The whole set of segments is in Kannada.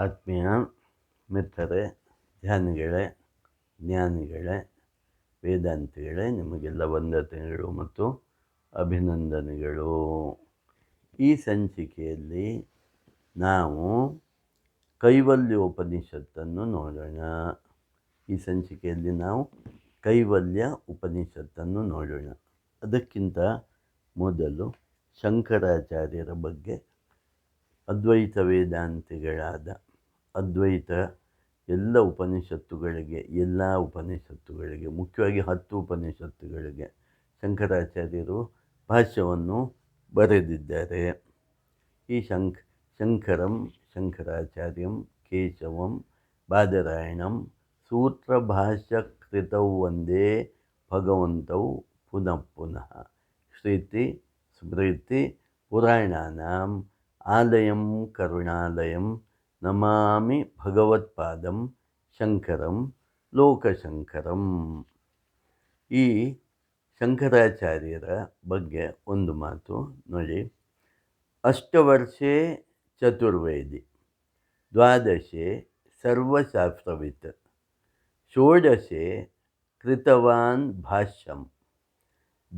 ಆತ್ಮೀಯ ಮಿತ್ರರೇ, ಧ್ಯಾನಿಗಳೇ, ಜ್ಞಾನಿಗಳೇ, ವೇದಾಂತಿಗಳೇ, ನಿಮಗೆಲ್ಲ ವಂದನೆಗಳು ಮತ್ತು ಅಭಿನಂದನೆಗಳು. ಈ ಸಂಚಿಕೆಯಲ್ಲಿ ನಾವು ಕೈವಲ್ಯ ಉಪನಿಷತ್ತನ್ನು ನೋಡೋಣ. ಈ ಸಂಚಿಕೆಯಲ್ಲಿ ನಾವು ಕೈವಲ್ಯ ಉಪನಿಷತ್ತನ್ನು ನೋಡೋಣ. ಅದಕ್ಕಿಂತ ಮೊದಲು ಶಂಕರಾಚಾರ್ಯರ ಬಗ್ಗೆ ಅದ್ವೈತ ವೇದಾಂತಿಗಳಾದ ಅದ್ವೈತ, ಎಲ್ಲ ಉಪನಿಷತ್ತುಗಳಿಗೆ ಎಲ್ಲ ಉಪನಿಷತ್ತುಗಳಿಗೆ, ಮುಖ್ಯವಾಗಿ ಹತ್ತು ಉಪನಿಷತ್ತುಗಳಿಗೆ ಶಂಕರಾಚಾರ್ಯರು ಭಾಷ್ಯವನ್ನು ಬರೆದಿದ್ದಾರೆ. ಈ ಶಂಕ್, ಶಂಕರಂ, ಶಂಕರಾಚಾರ್ಯಂ, ಕೇಶವಂ, ಬಾದರಾಯಣಂ ಸೂತ್ರಭಾಷ್ಯಕೃತೌ ಒಂದೇ ಭಗವಂತೌ ಪುನಃ ಪುನಃ. ಶ್ರುತಿ, ಸ್ಮೃತಿ, ಪುರಾಣಾನಾಂ, ಆಲಯಂ, ಕರುಣಾಲಯಂ ನಮಾಮಿ ಭಗವತ್ಪಾದಂ ಶಂಕರಂ ಲೋಕಶಂಕರಂ ಈ ಶಂಕರಾಚಾರ್ಯರ ಬಗ್ಗೆ ಒಂದು ಮಾತು ನೋಡಿ. ಅಷ್ಟವರ್ಷೇ ಚತುರ್ವೇದಿ, ದ್ವಾದಶೆ ಸರ್ವಶಾಸ್ತ್ರವಿತ್, ಷೋಡಶೆ ಕೃತವಾನ್ ಭಾಷ್ಯಂ,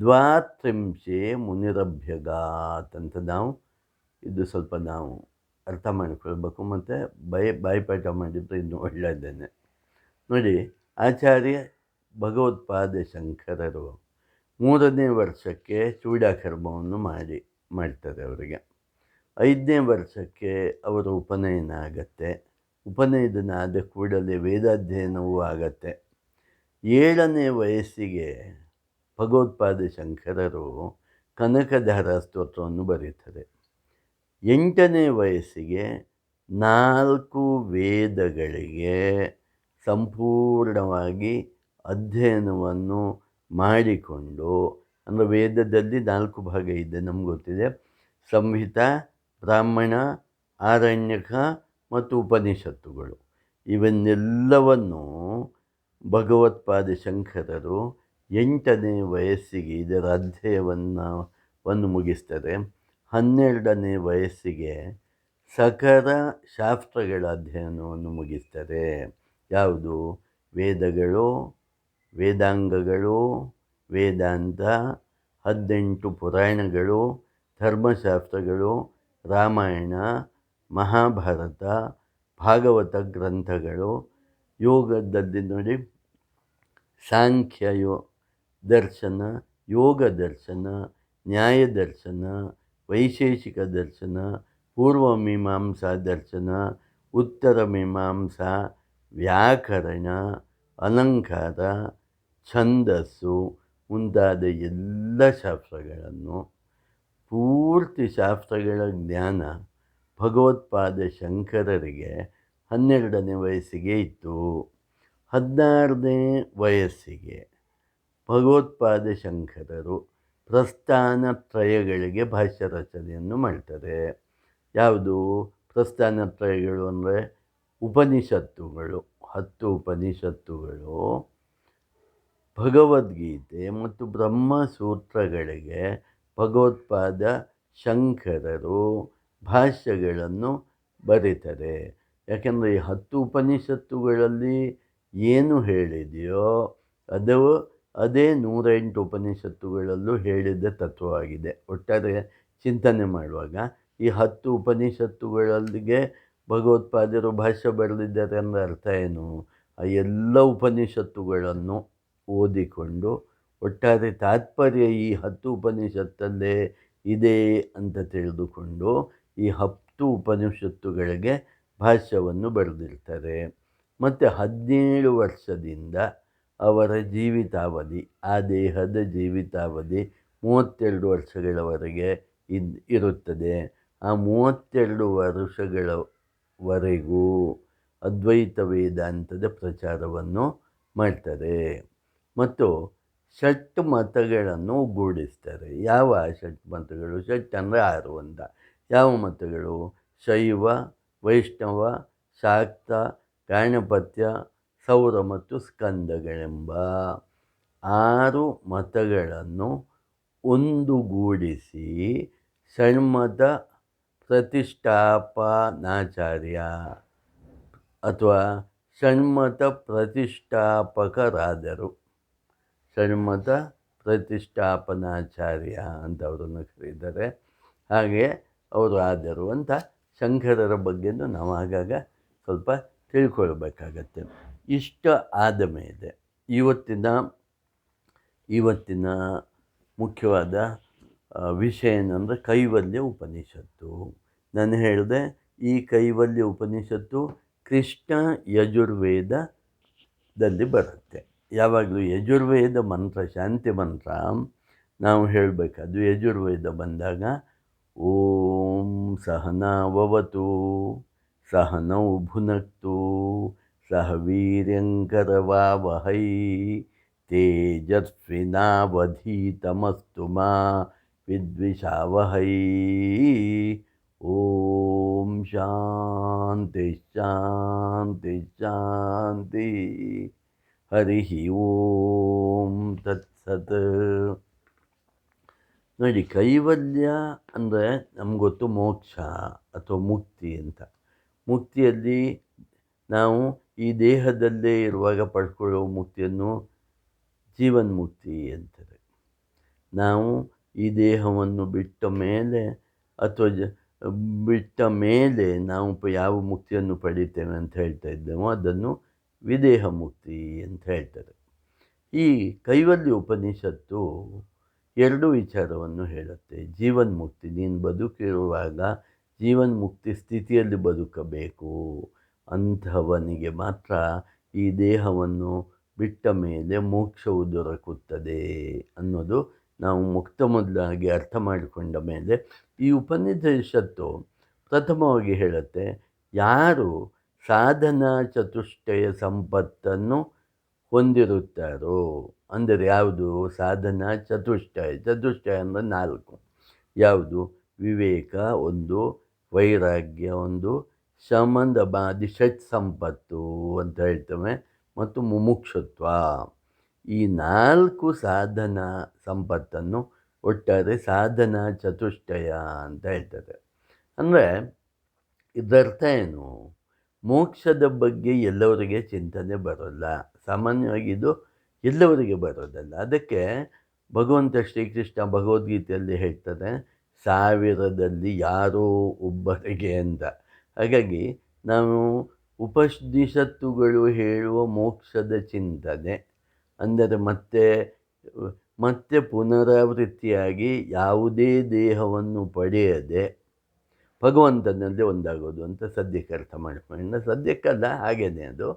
ದ್ವಾತ್ರಿಂಶೆ ಮುನಿರಭ್ಯಗಾತ್ ಅಂತ ನಾವು, ಇದು ಸ್ವಲ್ಪ ನಾವು ಅರ್ಥ ಮಾಡಿಕೊಳ್ಬೇಕು. ಮತ್ತು ಬೈ ಬಾಯಿಪಾಠ ಮಾಡಿದರೆ ಇನ್ನು ಒಳ್ಳೆಯದೇನೆ. ನೋಡಿ, ಆಚಾರ್ಯ ಭಗವತ್ಪಾದ ಶಂಕರರು ಮೂರನೇ ವರ್ಷಕ್ಕೆ ಚೂಡಾಕರ್ಮವನ್ನು ಮಾಡಿ, ಮಾಡ್ತಾರೆ ಅವರಿಗೆ. ಐದನೇ ವರ್ಷಕ್ಕೆ ಅವರ ಉಪನಯನ ಆಗತ್ತೆ. ಉಪನಯನ ಆದ ಕೂಡಲೇ ವೇದಾಧ್ಯಯನವೂ ಆಗತ್ತೆ. ಏಳನೇ ವಯಸ್ಸಿಗೆ ಭಗವತ್ಪಾದ ಶಂಕರರು ಕನಕಧಾರ ಸ್ತೋತ್ರವನ್ನು ಬರೀತಾರೆ. ಎಂಟನೇ ವಯಸ್ಸಿಗೆ ನಾಲ್ಕು ವೇದಗಳಿಗೆ ಸಂಪೂರ್ಣವಾಗಿ ಅಧ್ಯಯನವನ್ನು ಮಾಡಿಕೊಂಡು, ಅಂದರೆ ವೇದದಲ್ಲಿ ನಾಲ್ಕು ಭಾಗ ಇದೆ ನಮ್ಗೆ ಗೊತ್ತಿದೆ. ಸಂಹಿತ ಬ್ರಾಹ್ಮಣ ಆರಣ್ಯಕ ಮತ್ತು ಉಪನಿಷತ್ತುಗಳು. ಇವನ್ನೆಲ್ಲವನ್ನು ಭಗವತ್ಪಾದ ಶಂಕರರು ಎಂಟನೇ ವಯಸ್ಸಿಗೆ ಇದರ ಅಧ್ಯಯವನ್ನು, ವನ್ನು ಮುಗಿಸ್ತಾರೆ. ಹನ್ನೆರಡನೇ ವಯಸ್ಸಿಗೆ ಸಕಲ ಶಾಸ್ತ್ರಗಳ ಅಧ್ಯಯನವನ್ನು ಮುಗಿಸ್ತಾರೆ ಯಾವುದು? ವೇದಗಳು, ವೇದಾಂಗಗಳು, ವೇದಾಂತ, ಹದಿನೆಂಟು ಪುರಾಣಗಳು, ಧರ್ಮಶಾಸ್ತ್ರಗಳು, ರಾಮಾಯಣ, ಮಹಾಭಾರತ, ಭಾಗವತ ಗ್ರಂಥಗಳು ಯೋಗದಲ್ಲಿ ನೋಡಿ, ಸಾಂಖ್ಯ ಯೋ ದರ್ಶನ, ಯೋಗ ದರ್ಶನ, ನ್ಯಾಯ ದರ್ಶನ ವೈಶೇಷಿಕ ದರ್ಶನ, ಪೂರ್ವ ಮೀಮಾಂಸಾ ದರ್ಶನ, ಉತ್ತರ ಮೀಮಾಂಸಾ, ವ್ಯಾಕರಣ, ಅಲಂಕಾರ, ಛಂದಸ್ಸು ಮುಂತಾದ ಎಲ್ಲ ಶಾಸ್ತ್ರಗಳನ್ನು ಪೂರ್ತಿ ಶಾಸ್ತ್ರಗಳ ಜ್ಞಾನ ಭಗವತ್ಪಾದ ಶಂಕರರಿಗೆ ಹನ್ನೆರಡನೇ ವಯಸ್ಸಿಗೆ ಇತ್ತು. ಹದಿನಾರನೇ ವಯಸ್ಸಿಗೆ ಭಗವತ್ಪಾದ ಶಂಕರರು ಪ್ರಸ್ಥಾನ ತ್ರಯಗಳಿಗೆ ಭಾಷ್ಯ ರಚನೆಯನ್ನು ಮಾಡ್ತಾರೆ. ಯಾವುದು? ಪ್ರಸ್ಥಾನ ತ್ರಯಗಳು ಅಂದರೆ ಉಪನಿಷತ್ತುಗಳು, ಹತ್ತು ಉಪನಿಷತ್ತುಗಳು, ಭಗವದ್ಗೀತೆ ಮತ್ತು ಬ್ರಹ್ಮಸೂತ್ರಗಳಿಗೆ ಭಗವತ್ಪಾದ ಶಂಕರರು ಭಾಷ್ಯಗಳನ್ನು ಬರೀತಾರೆ. ಯಾಕೆಂದರೆ ಈ ಹತ್ತು ಉಪನಿಷತ್ತುಗಳಲ್ಲಿ ಏನು ಹೇಳಿದೆಯೋ ಅದು ಅದೇ ನೂರೆಂಟು ಉಪನಿಷತ್ತುಗಳಲ್ಲೂ ಹೇಳಿದ ತತ್ವವಾಗಿದೆ. ಒಟ್ಟಾರೆ ಚಿಂತನೆ ಮಾಡುವಾಗ ಈ ಹತ್ತು ಉಪನಿಷತ್ತುಗಳಲ್ಲಿಗೆ ಭಗವತ್ಪಾದರು ಭಾಷ್ಯ ಬರೆದಿದ್ದಾರೆ ಅಂದರೆ ಅರ್ಥ ಏನು? ಆ ಎಲ್ಲ ಉಪನಿಷತ್ತುಗಳನ್ನು ಓದಿಕೊಂಡು ಒಟ್ಟಾರೆ ತಾತ್ಪರ್ಯ ಈ ಹತ್ತು ಉಪನಿಷತ್ತಲ್ಲೇ ಇದೆ ಅಂತ ತಿಳಿದುಕೊಂಡು ಈ ಹತ್ತು ಉಪನಿಷತ್ತುಗಳಿಗೆ ಭಾಷ್ಯವನ್ನು ಬರೆದಿರ್ತಾರೆ. ಮತ್ತು ಹದಿನೇಳು ವರ್ಷದಿಂದ ಅವರ ಜೀವಿತಾವಧಿ, ಆ ದೇಹದ ಜೀವಿತಾವಧಿ ಮೂವತ್ತೆರಡು ವರ್ಷಗಳವರೆಗೆ ಇದು ಇರುತ್ತದೆ. ಆ ಮೂವತ್ತೆರಡು ವರ್ಷಗಳವರೆಗೂ ಅದ್ವೈತ ವೇದಾಂತದ ಪ್ರಚಾರವನ್ನು ಮಾಡ್ತಾರೆ. ಮತ್ತು ಷಟ್ ಮತಗಳನ್ನು ಒಗ್ಗೂಡಿಸ್ತಾರೆ ಯಾವ ಷಟ್ ಮತಗಳು? ಷಟ್ ಅಂದರೆ ಆರು ಅಂತ. ಯಾವ ಮತಗಳು? ಶೈವ, ವೈಷ್ಣವ, ಶಾಕ್ತ ಗಾಣಪತ್ಯ ಸೌರ ಮತ್ತು ಸ್ಕಂದಗಳೆಂಬ ಆರು ಮತಗಳನ್ನು ಒಂದುಗೂಡಿಸಿ ಷಣ್ಮತ ಪ್ರತಿಷ್ಠಾಪನಾಚಾರ್ಯ ಅಥವಾ ಷಣ್ಮತ ಪ್ರತಿಷ್ಠಾಪಕರಾದರು. ಷಣ್ಮತ ಪ್ರತಿಷ್ಠಾಪನಾಚಾರ್ಯ ಅಂತ ಅವರನ್ನು ಕರೀತಾರೆ. ಹಾಗೆ ಅವರು ಆದರು ಅಂತ ಶಂಕರರ ಬಗ್ಗೆಯೂ ನಾವು ಆಗಾಗ ಸ್ವಲ್ಪ ತಿಳ್ಕೊಳ್ಬೇಕಾಗತ್ತೆ. ಇಷ್ಟ ಆದ ಮೇಲೆ ಇವತ್ತಿನ ಇವತ್ತಿನ ಮುಖ್ಯವಾದ ವಿಷಯ ಏನಂದರೆ ಕೈವಲ್ಯ ಉಪನಿಷತ್ತು. ನಾನು ಹೇಳಿದೆ, ಈ ಕೈವಲ್ಯ ಉಪನಿಷತ್ತು ಕೃಷ್ಣ ಯಜುರ್ವೇದದಲ್ಲಿ ಬರುತ್ತೆ. ಯಾವಾಗಲೂ ಯಜುರ್ವೇದ ಮಂತ್ರ, ಶಾಂತಿ ಮಂತ್ರ, ನಾವು ಹೇಳಬೇಕು ಅದು ಯಜುರ್ವೇದ ಬಂದಾಗ, ಓಂ ಸಹನಾವವತು ಸಹನೌ ಭುನಕ್ತು ಸಹ ವೀರ್ಯಂಕರವಾವಹೈ ತೇಜಸ್ವಿನಾವಧೀತಮಸ್ತು ಮಾ ವಿದ್ವಿಷಾವಹೈ. ಓಂ ಶಾಂತಿ ಶಾಂತಿ ಶಾಂತಿ. ಹರಿ ಓಂ ತತ್ಸತ್ ನೋಡಿ ಕೈವಲ್ಯ ಅಂದರೆ ನಮ್ಗೆ ಗೊತ್ತು ಮೋಕ್ಷ ಅಥವಾ ಮುಕ್ತಿ ಅಂತ. ಮುಕ್ತಿಯಲ್ಲಿ ನಾವು ಈ ದೇಹದಲ್ಲೇ ಇರುವಾಗ ಪಡ್ಕೊಳ್ಳೋ ಮುಕ್ತಿಯನ್ನು ಜೀವನ್ಮುಕ್ತಿ ಅಂತಾರೆ. ನಾವು ಈ ದೇಹವನ್ನು ಬಿಟ್ಟ ಮೇಲೆ ಅಥವಾ ಬಿಟ್ಟ ಮೇಲೆ ನಾವು ಯಾವ ಮುಕ್ತಿಯನ್ನು ಪಡಿತೇವೆ ಅಂತ ಹೇಳ್ತಾ ಇದ್ದೇವೋ ಅದನ್ನು ವಿದೇಹ ಮುಕ್ತಿ ಅಂತ ಹೇಳ್ತಾರೆ. ಈ ಕೈವಲ್ಯ ಉಪನಿಷತ್ತು ಎರಡು ವಿಚಾರವನ್ನು ಹೇಳುತ್ತೆ. ಜೀವನ್ಮುಕ್ತಿ ನೀನು ಬದುಕಿರುವಾಗ ಜೀವನ್ಮುಕ್ತಿ ಸ್ಥಿತಿಯಲ್ಲಿ ಬದುಕಬೇಕು. ಅಂತಹವನಿಗೆ ಮಾತ್ರ ಈ ದೇಹವನ್ನು ಬಿಟ್ಟ ಮೇಲೆ ಮೋಕ್ಷವು ದೊರಕುತ್ತದೆ ಅನ್ನೋದು ನಾವು ಮುಕ್ತ ಮೊದಲಾಗಿ ಅರ್ಥ ಮಾಡಿಕೊಂಡ ಮೇಲೆ ಈ ಉಪನಿಷತ್ತು ಪ್ರಥಮವಾಗಿ ಹೇಳುತ್ತೆ, ಯಾರು ಸಾಧನಾ ಚತುಷ್ಟಯ ಸಂಪತ್ತನ್ನು ಹೊಂದಿರುತ್ತಾರೋ, ಅಂದರೆ ಯಾವುದು? ಸಾಧನಾ ಚತುಷ್ಟಯ ಚತುಷ್ಟಯ ಅಂದರೆ ನಾಲ್ಕು. ಯಾವುದು? ವಿವೇಕ ಒಂದು, ವೈರಾಗ್ಯ ಒಂದು ಶಮಂದ ಬಾದಿ ಷಟ್ ಸಂಪತ್ತು ಅಂತ ಹೇಳ್ತೇವೆ ಮತ್ತು ಮುಮುಕ್ಷತ್ವ. ಈ ನಾಲ್ಕು ಸಾಧನ ಸಂಪತ್ತನ್ನು ಒಟ್ಟಾರೆ ಸಾಧನ ಚತುಷ್ಟಯ ಅಂತ ಹೇಳ್ತಾರೆ ಅಂದರೆ ಇದರ್ಥ ಏನು? ಮೋಕ್ಷದ ಬಗ್ಗೆ ಎಲ್ಲವರಿಗೆ ಚಿಂತನೆ ಬರೋಲ್ಲ. ಸಾಮಾನ್ಯವಾಗಿ ಇದು ಎಲ್ಲವರಿಗೆ ಬರೋದಲ್ಲ. ಅದಕ್ಕೆ ಭಗವಂತ ಶ್ರೀಕೃಷ್ಣ ಭಗವದ್ಗೀತೆಯಲ್ಲಿ ಹೇಳ್ತಾರೆ ಸಾವಿರದಲ್ಲಿ ಯಾರೋ ಒಬ್ಬರಿಗೆ ಅಂತ. ಹಾಗಾಗಿ ನಾವು ಉಪನಿಷತ್ತುಗಳು ಹೇಳುವ ಮೋಕ್ಷದ ಚಿಂತನೆ, ಅಂದರೆ ಮತ್ತೆ ಮತ್ತೆ ಪುನರಾವೃತ್ತಿಯಾಗಿ ಯಾವುದೇ ದೇಹವನ್ನು ಪಡೆಯದೆ ಭಗವಂತನಲ್ಲಿ ಒಂದಾಗೋದು ಅಂತ ಸದ್ಯಕ್ಕೆ ಅರ್ಥ ಮಾಡಿಕೊಂಡ ಸದ್ಯಕ್ಕಲ್ಲ ಹಾಗೇನೆ ಅದು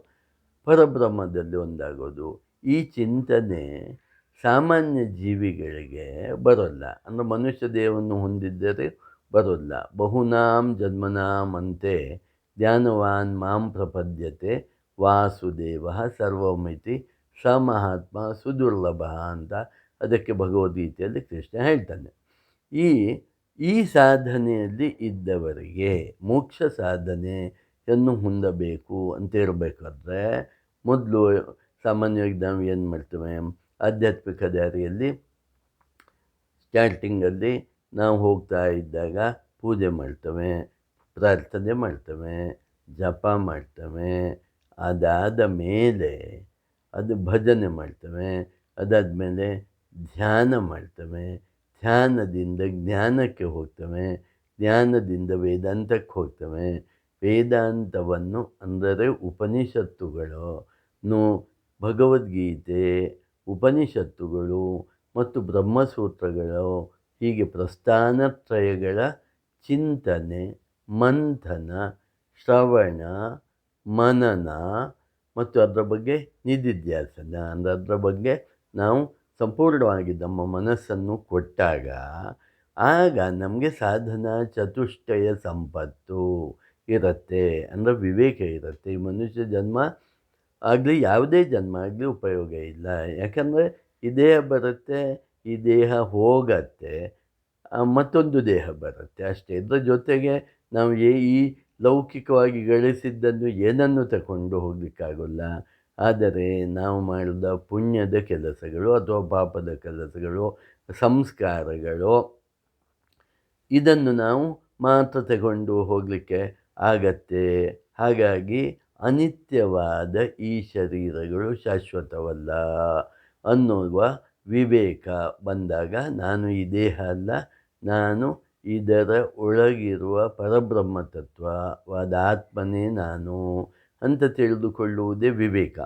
ಪರಬ್ರಹ್ಮದಲ್ಲಿ ಒಂದಾಗೋದು. ಈ ಚಿಂತನೆ ಸಾಮಾನ್ಯ ಜೀವಿಗಳಿಗೆ ಬರೋಲ್ಲ. ಅಂದರೆ ಮನುಷ್ಯ ದೇಹವನ್ನು ಹೊಂದಿದ್ದರೆ ಬರೋಲ್ಲ ಬಹುನಾಂ ಜನ್ಮನಾಮಂತೆ ಜ್ಞಾನವಾನ್ ಮಾಂ ಪ್ರಪದ್ಯತೆ ವಾಸುದೇವ ಸರ್ವಮಿತಿ ಸ ಮಹಾತ್ಮ ಸುದುರ್ಲಭ ಅಂತ ಅದಕ್ಕೆ ಭಗವದ್ಗೀತೆಯಲ್ಲಿ ಕೃಷ್ಣ ಹೇಳ್ತಾನೆ. ಈ ಈ ಸಾಧನೆಯಲ್ಲಿ ಇದ್ದವರಿಗೆ ಮೋಕ್ಷ ಸಾಧನೆಯನ್ನು ಹೊಂದಬೇಕು ಅಂತ ಇರಬೇಕಾದ್ರೆ ಮೊದಲು ಸಾಮಾನ್ಯವಾಗಿ ನಾವು ಏನು ಮಾಡ್ತೇವೆ, ಆಧ್ಯಾತ್ಮಿಕ ದಾರಿಯಲ್ಲಿ ಸ್ಟಾರ್ಟಿಂಗಲ್ಲಿ ನಾವು ಹೋಗ್ತಾ ಇದ್ದಾಗ ಪೂಜೆ ಮಾಡ್ತೇವೆ, ಪ್ರಾರ್ಥನೆ ಮಾಡ್ತವೆ, ಜಪ ಮಾಡ್ತವೆ. ಅದಾದ ಮೇಲೆ ಅದು ಭಜನೆ ಮಾಡ್ತವೆ, ಅದಾದ ಮೇಲೆ ಧ್ಯಾನ ಮಾಡ್ತವೆ. ಧ್ಯಾನದಿಂದ ಜ್ಞಾನಕ್ಕೆ ಹೋಗ್ತವೆ, ಜ್ಞಾನದಿಂದ ವೇದಾಂತಕ್ಕೆ ಹೋಗ್ತವೆ. ವೇದಾಂತವನ್ನು ಅಂದರೆ ಉಪನಿಷತ್ತುಗಳು ಭಗವದ್ಗೀತೆ, ಉಪನಿಷತ್ತುಗಳು ಮತ್ತು ಬ್ರಹ್ಮಸೂತ್ರಗಳು ಹೀಗೆ ಪ್ರಸ್ಥಾನತ್ರಯಗಳ ಚಿಂತನೆ, ಮಂಥನ, ಶ್ರವಣ, ಮನನ ಮತ್ತು ಅದರ ಬಗ್ಗೆ ನಿಧಿಧ್ಯಾಸನ. ಅಂದರೆ ಅದರ ಬಗ್ಗೆ ನಾವು ಸಂಪೂರ್ಣವಾಗಿ ನಮ್ಮ ಮನಸ್ಸನ್ನು ಕೊಟ್ಟಾಗ ಆಗ ನಮಗೆ ಸಾಧನ ಚತುಷ್ಟಯ ಸಂಪತ್ತು ಇರುತ್ತೆ. ಅಂದರೆ ವಿವೇಕ ಇರುತ್ತೆ. ಈ ಮನುಷ್ಯ ಜನ್ಮ ಆಗಲಿ, ಯಾವುದೇ ಜನ್ಮ ಆಗಲಿ ಉಪಯೋಗ ಇಲ್ಲ. ಯಾಕಂದರೆ ಇದೇ ಬರುತ್ತೆ ಈ ದೇಹ ಹೋಗತ್ತೆ ಮತ್ತೊಂದು ದೇಹ ಬರುತ್ತೆ. ಅಷ್ಟೇ, ಇದ್ರ ಜೊತೆಗೆ ನಾವು ಏ- ಈ ಲೌಕಿಕವಾಗಿ ಗಳಿಸಿದ್ದನ್ನು ಏನನ್ನು ತಗೊಂಡು ಹೋಗಲಿಕ್ಕಾಗಲ್ಲ? ಆದರೆ ನಾವು ಮಾಡಿದ ಪುಣ್ಯದ ಕೆಲಸಗಳು ಅಥವಾ ಪಾಪದ ಕೆಲಸಗಳು, ಸಂಸ್ಕಾರಗಳು, ಇದನ್ನು ನಾವು ಮಾತ್ರ ತಗೊಂಡು ಹೋಗಲಿಕ್ಕೆ ಆಗತ್ತೆ. ಹಾಗಾಗಿ ಅನಿತ್ಯವಾದ ಈ ಶರೀರಗಳು ಶಾಶ್ವತವಲ್ಲ ಅನ್ನುವ ವಿವೇಕ ಬಂದಾಗ, ನಾನು ಈ ದೇಹ ಅಲ್ಲ, ನಾನು ಇದರ ಒಳಗಿರುವ ಪರಬ್ರಹ್ಮ ತತ್ವವಾದ ಆತ್ಮನೇ ನಾನು ಅಂತ ತಿಳಿದುಕೊಳ್ಳುವುದೇ ವಿವೇಕ.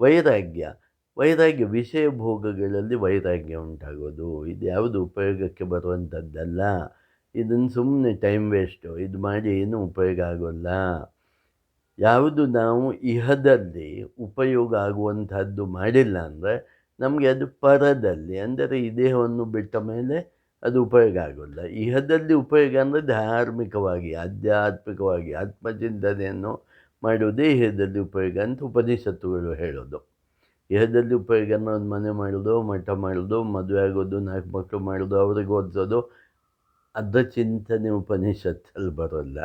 ವೈರಾಗ್ಯ. ವೈರಾಗ್ಯ ವಿಷಯ ಭೋಗಗಳಲ್ಲಿ ವೈರಾಗ್ಯ ಉಂಟಾಗೋದು. ಇದು ಯಾವುದು ಉಪಯೋಗಕ್ಕೆ ಬರುವಂಥದ್ದಲ್ಲ. ಇದನ್ನು ಸುಮ್ಮನೆ ಟೈಮ್ ವೇಸ್ಟು. ಇದು ಮಾಡಿ ಏನೂ ಉಪಯೋಗ ಆಗೋಲ್ಲ. ಯಾವುದು ನಾವು ಇಹದಲ್ಲಿ ಉಪಯೋಗ ಆಗುವಂಥದ್ದು ಮಾಡಿಲ್ಲ ಅಂದರೆ ನಮಗೆ ಅದು ಪರದಲ್ಲಿ, ಅಂದರೆ ಈ ದೇಹವನ್ನು ಬಿಟ್ಟ ಮೇಲೆ ಅದು ಉಪಯೋಗ ಆಗೋಲ್ಲ. ಇಹದಲ್ಲಿ ಉಪಯೋಗ ಅಂದರೆ ಧಾರ್ಮಿಕವಾಗಿ, ಆಧ್ಯಾತ್ಮಿಕವಾಗಿ, ಆತ್ಮಚಿಂತನೆಯನ್ನು ಮಾಡುವುದೇ ಇಹದಲ್ಲಿ ಉಪಯೋಗ ಅಂತ ಉಪನಿಷತ್ತುಗಳು ಹೇಳೋದು. ಇಹದಲ್ಲಿ ಉಪಯೋಗ ಒಂದು ಮನೆ ಮಾಡೋದು ಮಠ ಮಾಡೋದು ಮದುವೆ ಆಗೋದು, ನಾಲ್ಕು ಮಕ್ಕಳು ಮಾಡೋದು ಅವ್ರಿಗೆ ಓದಿಸೋದು. ಅದರ ಚಿಂತನೆ ಉಪನಿಷತ್ತಲ್ಲಿ ಬರೋಲ್ಲ.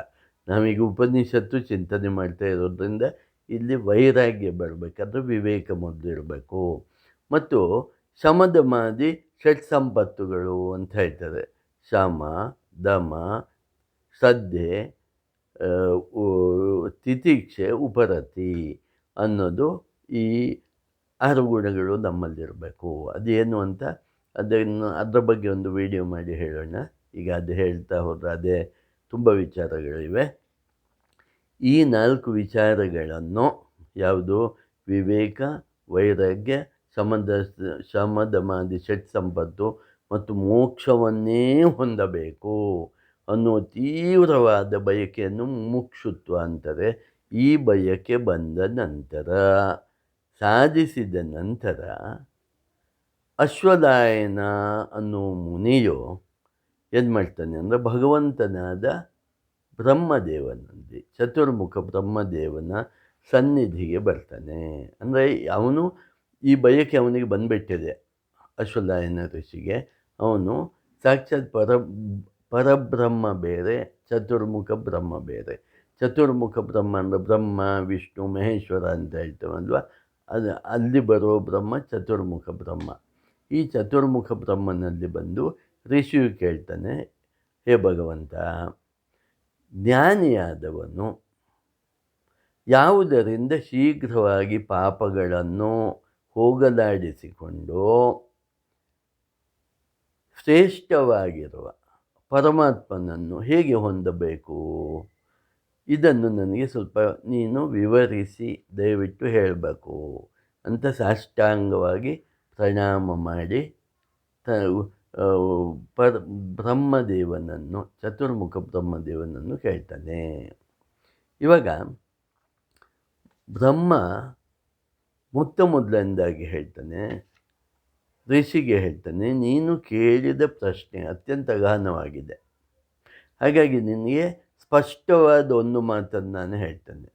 ನಮಗೆ ಉಪನಿಷತ್ತು ಚಿಂತನೆ ಮಾಡ್ತಾ ಇರೋದ್ರಿಂದ ಇಲ್ಲಿ ವೈರಾಗ್ಯ ಬರಬೇಕಾದ್ರೆ ವಿವೇಕ ಮೊದಲಿರಬೇಕು. ಮತ್ತು ಶಮದ ಮಾದಿ ಷಟ್ ಸಂಪತ್ತುಗಳು ಅಂತ ಹೇಳ್ತಾರೆ. ಶಮ, ದಮ ಶ್ರದ್ಧೆ ತಿತಿಕ್ಷೆ, ಉಪರತಿ ಅನ್ನೋದು ಈ ಆರು ಗುಣಗಳು ನಮ್ಮಲ್ಲಿರಬೇಕು. ಅದೇನು ಅಂತ ಅದನ್ನು ಅದರ ಬಗ್ಗೆ ಒಂದು ವಿಡಿಯೋ ಮಾಡಿ ಹೇಳೋಣ. ಈಗ ಅದು ಹೇಳ್ತಾ ಹೋದರೆ ಅದೇ ತುಂಬ ವಿಚಾರಗಳಿವೆ. ಈ ನಾಲ್ಕು ವಿಚಾರಗಳನ್ನು ಯಾವುದು? ವಿವೇಕ, ವೈರಾಗ್ಯ ಸಮದ ಶಮದಮಾದಿ ಷಟ್ ಸಂಪತ್ತು ಮತ್ತು ಮೋಕ್ಷವನ್ನೇ ಹೊಂದಬೇಕು ಅನ್ನೋ ತೀವ್ರವಾದ ಬಯಕೆಯನ್ನು ಮುಕ್ಷುತ್ವ ಅಂತಾರೆ ಈ ಬಯಕೆ ಬಂದ ನಂತರ, ಸಾಧಿಸಿದ ನಂತರ ಅಶ್ವದಾಯನ ಅನ್ನೋ ಮುನಿಯು ಏನು ಮಾಡ್ತಾನೆ ಅಂದರೆ ಭಗವಂತನಾದ ಬ್ರಹ್ಮದೇವನಲ್ಲಿ ಚತುರ್ಮುಖ ಬ್ರಹ್ಮದೇವನ ಸನ್ನಿಧಿಗೆ ಬರ್ತಾನೆ. ಅಂದರೆ ಅವನು ಈ ಬಯಕೆ ಅವನಿಗೆ ಬಂದುಬಿಟ್ಟಿದೆ. ಅಶ್ವಲಾಯನ ಋಷಿಗೆ. ಅವನು ಸಾಕ್ಷಾತ್ ಪರ, ಪರಬ್ರಹ್ಮ ಬೇರೆ, ಚತುರ್ಮುಖ ಬ್ರಹ್ಮ ಬೇರೆ. ಚತುರ್ಮುಖ ಬ್ರಹ್ಮ ಅಂದರೆ ಬ್ರಹ್ಮ, ವಿಷ್ಣು, ಮಹೇಶ್ವರ ಅಂತ ಹೇಳ್ತೇವಲ್ವ? ಅದು, ಅಲ್ಲಿ ಬರೋ ಬ್ರಹ್ಮ, ಚತುರ್ಮುಖ ಬ್ರಹ್ಮ. ಈ ಚತುರ್ಮುಖ ಬ್ರಹ್ಮನಲ್ಲಿ ಬಂದು ಋಷಿಯು ಕೇಳ್ತಾನೆ, ಹೇ ಭಗವಂತ, ಜ್ಞಾನಿಯಾದವನು ಯಾವುದರಿಂದ ಶೀಘ್ರವಾಗಿ ಪಾಪಗಳನ್ನು ಹೋಗಲಾಡಿಸಿಕೊಂಡು ಶ್ರೇಷ್ಠವಾಗಿರುವ ಪರಮಾತ್ಮನನ್ನು ಹೇಗೆ ಹೊಂದಬೇಕು? ಇದನ್ನು ನನಗೆ ಸ್ವಲ್ಪ ನೀನು ವಿವರಿಸಿ ದಯವಿಟ್ಟು ಹೇಳಬೇಕು. ಅಂತ ಸಾಷ್ಟಾಂಗವಾಗಿ ಪ್ರಣಾಮ ಮಾಡಿ ತ ಪರ, ಬ್ರಹ್ಮದೇವನನ್ನು, ಚತುರ್ಮುಖ ಬ್ರಹ್ಮದೇವನನ್ನು ಕೇಳ್ತಾನೆ. ಇವಾಗ ಬ್ರಹ್ಮ ಮೊತ್ತ ಮೊದಲನೇದಾಗಿ ಹೇಳ್ತಾನೆ, ಋಷಿಗೆ ಹೇಳ್ತಾನೆ, ನೀನು ಕೇಳಿದ ಪ್ರಶ್ನೆ ಅತ್ಯಂತ ಗಹನವಾಗಿದೆ. ಹಾಗಾಗಿ ನಿನಗೆ ಸ್ಪಷ್ಟವಾದ ಒಂದು ಮಾತನ್ನು ನಾನು ಹೇಳ್ತೇನೆ.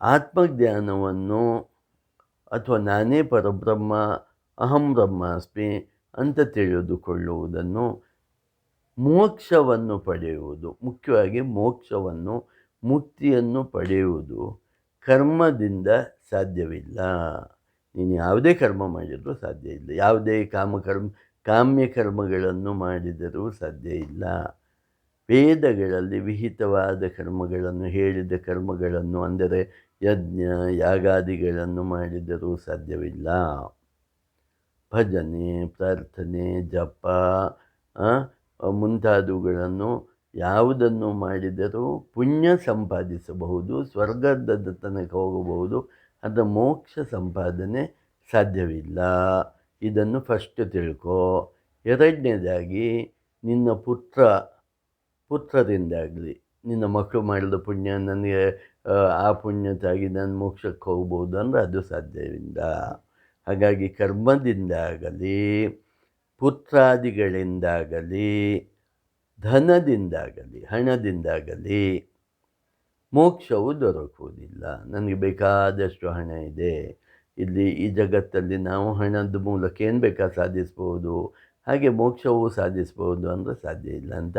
ಆತ್ಮಜ್ಞಾನವನ್ನು ಅಥವಾ ನಾನೇ ಪರಬ್ರಹ್ಮ, ಅಹಂ ಬ್ರಹ್ಮಾಸ್ಮಿ ಅಂತ ತಿಳಿದುಕೊಳ್ಳುವುದನ್ನು, ಮೋಕ್ಷವನ್ನು ಪಡೆಯುವುದು, ಮುಖ್ಯವಾಗಿ ಮೋಕ್ಷವನ್ನು, ಮುಕ್ತಿಯನ್ನು ಪಡೆಯುವುದು ಕರ್ಮದಿಂದ ಸಾಧ್ಯವಿಲ್ಲ. ನೀನು ಯಾವುದೇ ಕರ್ಮ ಮಾಡಿದರೂ ಸಾಧ್ಯ ಇಲ್ಲ. ಯಾವುದೇ ಕಾಮಕರ್ಮ ಕಾಮ್ಯ ಕರ್ಮಗಳನ್ನು ಮಾಡಿದರೂ ಸಾಧ್ಯ ಇಲ್ಲ. ವೇದಗಳಲ್ಲಿ ವಿಹಿತವಾದ ಕರ್ಮಗಳನ್ನು, ಹೇಳಿದ ಕರ್ಮಗಳನ್ನು, ಅಂದರೆ ಯಜ್ಞ, ಯಾಗಾದಿಗಳನ್ನು ಮಾಡಿದರೂ ಸಾಧ್ಯವಿಲ್ಲ. ಭಜನೆ, ಪ್ರಾರ್ಥನೆ, ಜಪ ಮುಂತಾದವುಗಳನ್ನು ಯಾವುದನ್ನು ಮಾಡಿದರೂ ಪುಣ್ಯ ಸಂಪಾದಿಸಬಹುದು, ಸ್ವರ್ಗದ ತನಕ ಹೋಗಬಹುದು ಅದು ಮೋಕ್ಷ ಸಂಪಾದನೆ ಸಾಧ್ಯವಿಲ್ಲ. ಇದನ್ನು ಫಸ್ಟ್ ತಿಳ್ಕೊ. ಎರಡನೇದಾಗಿ, ನಿನ್ನ ಪುತ್ರ ಪುತ್ರರಿಂದಾಗಲಿ ನಿನ್ನ ಮಕ್ಕಳು ಮಾಡಿದ ಪುಣ್ಯ ನನಗೆ, ಆ ಪುಣ್ಯತಾಗಿ ನಾನು ಮೋಕ್ಷಕ್ಕೆ ಹೋಗ್ಬೋದು ಅಂದರೆ ಅದು ಸಾಧ್ಯವಿಲ್ಲ. ಹಾಗಾಗಿ ಕರ್ಮದಿಂದಾಗಲಿ, ಪುತ್ರಾದಿಗಳಿಂದಾಗಲಿ ಧನದಿಂದಾಗಲಿ, ಹಣದಿಂದಾಗಲಿ ಮೋಕ್ಷವು ದೊರಕುವುದಿಲ್ಲ. ನನಗೆ ಬೇಕಾದಷ್ಟು ಹಣ ಇದೆ. ಇಲ್ಲಿ ಈ ಜಗತ್ತಲ್ಲಿ ನಾವು ಹಣದ ಮೂಲಕ ಏನು ಬೇಕಾ ಸಾಧಿಸ್ಬೋದು? ಹಾಗೆ ಮೋಕ್ಷವು ಸಾಧಿಸ್ಬೋದು ಅಂದರೆ ಸಾಧ್ಯ ಇಲ್ಲ ಅಂತ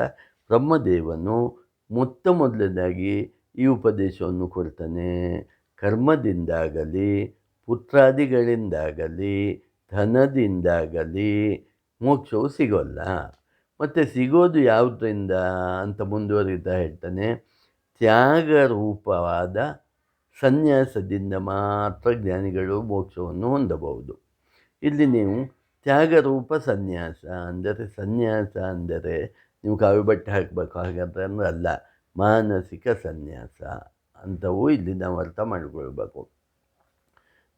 ಬ್ರಹ್ಮದೇವನು ಮೊತ್ತ ಮೊದಲನೇದಾಗಿ ಈ ಉಪದೇಶವನ್ನು ಕೊಡ್ತಾನೆ. ಕರ್ಮದಿಂದಾಗಲಿ, ಪುತ್ರಾದಿಗಳಿಂದಾಗಲಿ, ಧನದಿಂದಾಗಲಿ ಮೋಕ್ಷವು ಸಿಗೋಲ್ಲ. ಮತ್ತು ಸಿಗೋದು ಯಾವುದರಿಂದ ಅಂತ ಮುಂದುವರಿತಾ ಹೇಳ್ತಾನೆ. ತ್ಯಾಗರೂಪವಾದ ಸನ್ಯಾಸದಿಂದ ಮಾತ್ರ ಜ್ಞಾನಿಗಳು ಮೋಕ್ಷವನ್ನು ಹೊಂದಬಹುದು. ಇಲ್ಲಿ ನೀವು ತ್ಯಾಗರೂಪ ಸನ್ಯಾಸ ಅಂದರೆ ಸನ್ಯಾಸ ಅಂದರೆ ನೀವು ಕಾವಿ ಬಟ್ಟೆ ಹಾಕಬೇಕು ಹಾಗಾದ್ರೆ ಅಲ್ಲ, ಮಾನಸಿಕ ಸನ್ಯಾಸ ಅಂಥವು ಇಲ್ಲಿ ನಾವು ಅರ್ಥ ಮಾಡಿಕೊಳ್ಬೇಕು.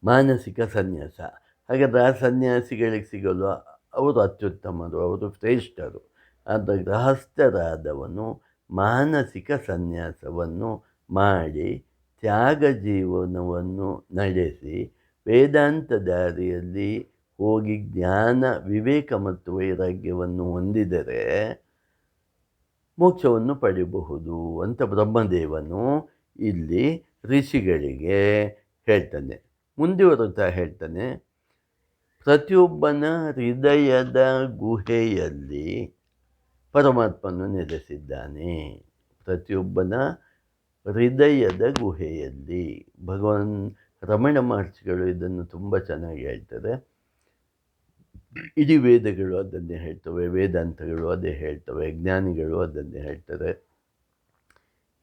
ಮಾನಸಿಕ ಸನ್ಯಾಸ. ಹಾಗಾದರೆ ಆ ಸನ್ಯಾಸಿಗಳಿಗೆ ಸಿಗಲು ಅವರು ಅತ್ಯುತ್ತಮರು, ಅವರು ಶ್ರೇಷ್ಠರು. ಆದ ಗೃಹಸ್ಥರಾದವನು ಮಾನಸಿಕ ಸನ್ಯಾಸವನ್ನು ಮಾಡಿ ತ್ಯಾಗ ಜೀವನವನ್ನು ನಡೆಸಿ ವೇದಾಂತ ದಾರಿಯಲ್ಲಿ ಹೋಗಿ ಜ್ಞಾನ, ವಿವೇಕ ಮತ್ತು ವೈರಾಗ್ಯವನ್ನು ಹೊಂದಿದರೆ ಮೋಕ್ಷವನ್ನು ಪಡೆಯಬಹುದು ಅಂತ ಬ್ರಹ್ಮದೇವನು ಇಲ್ಲಿ ಋಷಿಗಳಿಗೆ ಹೇಳ್ತಾನೆ. ಮುಂದುವರೆತಾ ಹೇಳ್ತಾನೆ, ಪ್ರತಿಯೊಬ್ಬನ ಹೃದಯದ ಗುಹೆಯಲ್ಲಿ ಪರಮಾತ್ಮನು ನೆಲೆಸಿದ್ದಾನೆ ಪ್ರತಿಯೊಬ್ಬನ ಹೃದಯದ ಗುಹೆಯಲ್ಲಿ ಭಗವಾನ್ ರಮಣ ಮಹರ್ಷಿಗಳು ಇದನ್ನು ತುಂಬ ಚೆನ್ನಾಗಿ ಹೇಳ್ತಾರೆ. ಇಡೀ ವೇದಗಳು ಅದನ್ನೇ ಹೇಳ್ತವೆ, ವೇದಾಂತಗಳು ಅದೇ ಹೇಳ್ತವೆ, ಜ್ಞಾನಿಗಳು ಅದನ್ನೇ ಹೇಳ್ತಾರೆ.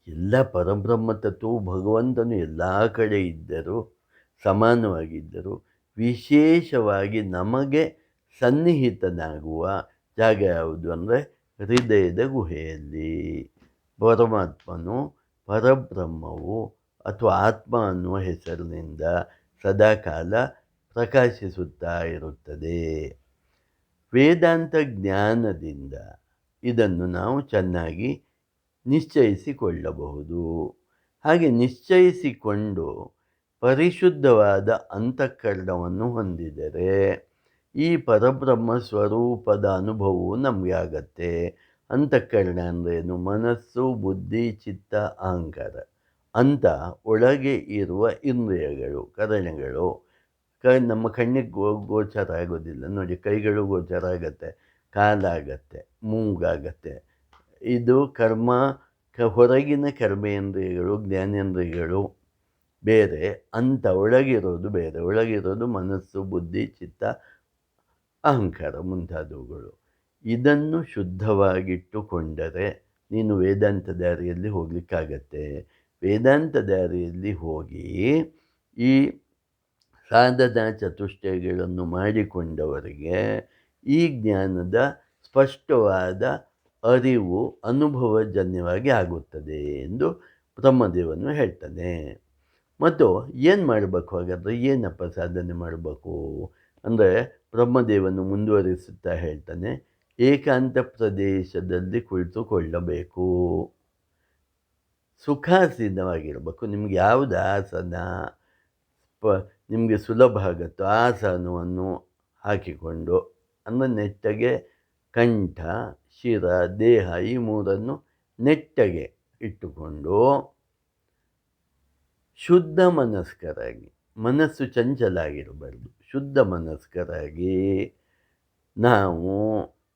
ಎಲ್ಲ ಪರಬ್ರಹ್ಮ ತತ್ವವು ಭಗವಂತನು ಎಲ್ಲ ಕಡೆ ಇದ್ದರು, ಸಮಾನವಾಗಿದ್ದರು, ವಿಶೇಷವಾಗಿ ನಮಗೆ ಸನ್ನಿಹಿತನಾಗುವ ಜಾಗ ಯಾವುದು ಅಂದರೆ ಹೃದಯದ ಗುಹೆಯಲ್ಲಿ ಪರಮಾತ್ಮನು ಪರಬ್ರಹ್ಮವು ಅಥವಾ ಆತ್ಮ ಅನ್ನುವ ಹೆಸರಿನಿಂದ ಸದಾಕಾಲ ಪ್ರಕಾಶಿಸುತ್ತಾ ಇರುತ್ತದೆ. ವೇದಾಂತ ಜ್ಞಾನದಿಂದ ಇದನ್ನು ನಾವು ಚೆನ್ನಾಗಿ ನಿಶ್ಚಯಿಸಿಕೊಳ್ಳಬಹುದು. ಹಾಗೆ ನಿಶ್ಚಯಿಸಿಕೊಂಡು ಪರಿಶುದ್ಧವಾದ ಅಂತಃಕರಣವನ್ನು ಹೊಂದಿದರೆ ಈ ಪರಬ್ರಹ್ಮ ಸ್ವರೂಪದ ಅನುಭವವು ನಮಗೆ ಆಗತ್ತೆ ಅಂತಃಕರಣ ಅಂದ್ರೇನು? ಮನಸ್ಸು, ಬುದ್ಧಿ, ಚಿತ್ತ, ಅಹಂಕಾರ. ಅಂತ ಒಳಗೆ ಇರುವ ಇಂದ್ರಿಯಗಳು, ಕರಣಗಳು. ಕ, ನಮ್ಮ ಕಣ್ಣಿಗೆ ಗೋಚರ ಆಗೋದಿಲ್ಲ. ನೋಡಿ, ಕೈಗಳು ಗೋಚರ ಆಗತ್ತೆ, ಕಾಲಾಗತ್ತೆ, ಮೂಗಾಗತ್ತೆ. ಇದು ಕರ್ಮ, ಕ, ಹೊರಗಿನ ಕರ್ಮೇಂದ್ರಿಯಗಳು, ಜ್ಞಾನೇಂದ್ರಿಯಗಳು. ಬೇರೆ, ಅಂತ ಒಳಗಿರೋದು ಬೇರೆ. ಒಳಗಿರೋದು ಮನಸ್ಸು, ಬುದ್ಧಿ, ಚಿತ್ತ ಅಹಂಕಾರ ಮುಂತಾದವುಗಳು. ಇದನ್ನು ಶುದ್ಧವಾಗಿಟ್ಟುಕೊಂಡರೆ ನೀನು ವೇದಾಂತ ದಾರಿಯಲ್ಲಿ ಹೋಗಲಿಕ್ಕಾಗತ್ತೆ. ವೇದಾಂತ ದಾರಿಯಲ್ಲಿ ಹೋಗಿ ಈ ಸಾಧನ ಚತುಷ್ಟಯಗಳನ್ನು ಮಾಡಿಕೊಂಡವರಿಗೆ ಈ ಜ್ಞಾನದ ಸ್ಪಷ್ಟವಾದ ಅರಿವು ಅನುಭವಜನ್ಯವಾಗಿ ಆಗುತ್ತದೆ ಎಂದು ಬ್ರಹ್ಮದೇವನು ಹೇಳ್ತಾನೆ. ಮತ್ತು ಏನು ಮಾಡಬೇಕು ಹಾಗಾದರೆ? ಏನಪ್ಪ ಸಾಧನೆ ಮಾಡಬೇಕು? ಅಂದರೆ ಬ್ರಹ್ಮದೇವನು ಮುಂದುವರಿಸುತ್ತಾ ಹೇಳ್ತಾನೆ, ಏಕಾಂತ ಪ್ರದೇಶದಲ್ಲಿ ಕುಳಿತುಕೊಳ್ಳಬೇಕು. ಸುಖಾಸೀನವಾಗಿರಬೇಕು. ನಿಮ್ಗೆ ಯಾವುದು ಆಸನ? ಪ ನಿಮಗೆ ಸುಲಭ ಆಗುತ್ತೋ ಆಸನವನ್ನು ಹಾಕಿಕೊಂಡು ಅಂದರೆ ನೆಟ್ಟಗೆ ಕಂಠ, ಶಿರ, ದೇಹ ಈ ಮೂರನ್ನು ನೆಟ್ಟಗೆ ಇಟ್ಟುಕೊಂಡು ಶುದ್ಧ ಮನಸ್ಕರಾಗಿ, ಮನಸ್ಸು ಚಂಚಲ ಆಗಿರಬಾರ್ದು ಶುದ್ಧ ಮನಸ್ಕರಾಗಿ ನಾವು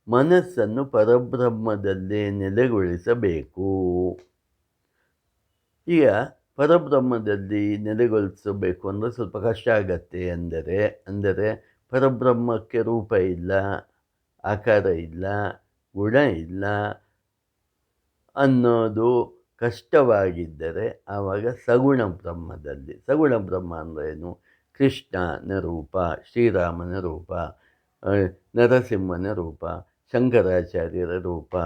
ಮನಸ್ಸನ್ನು ಪರಬ್ರಹ್ಮದಲ್ಲೇ ನೆಲೆಗೊಳಿಸಬೇಕು. ಈಗ ಪರಬ್ರಹ್ಮದಲ್ಲಿ ನೆಲೆಗೊಳಿಸಬೇಕು ಅಂದರೆ ಸ್ವಲ್ಪ ಕಷ್ಟ ಆಗತ್ತೆ ಅಂದರೆ ಅಂದರೆ ಪರಬ್ರಹ್ಮಕ್ಕೆ ರೂಪ ಇಲ್ಲ, ಆಕಾರ ಇಲ್ಲ, ಗುಣ ಇಲ್ಲ ಅನ್ನೋದು ಕಷ್ಟವಾಗಿದ್ದರೆ ಆವಾಗ ಸಗುಣ ಬ್ರಹ್ಮದಲ್ಲಿ, ಸಗುಣ ಬ್ರಹ್ಮ ಅಂದ್ರೇನು ಕೃಷ್ಣನ ರೂಪ, ಶ್ರೀರಾಮನ ರೂಪ ನರಸಿಂಹನ ರೂಪ, ಶಂಕರಾಚಾರ್ಯರ ರೂಪ.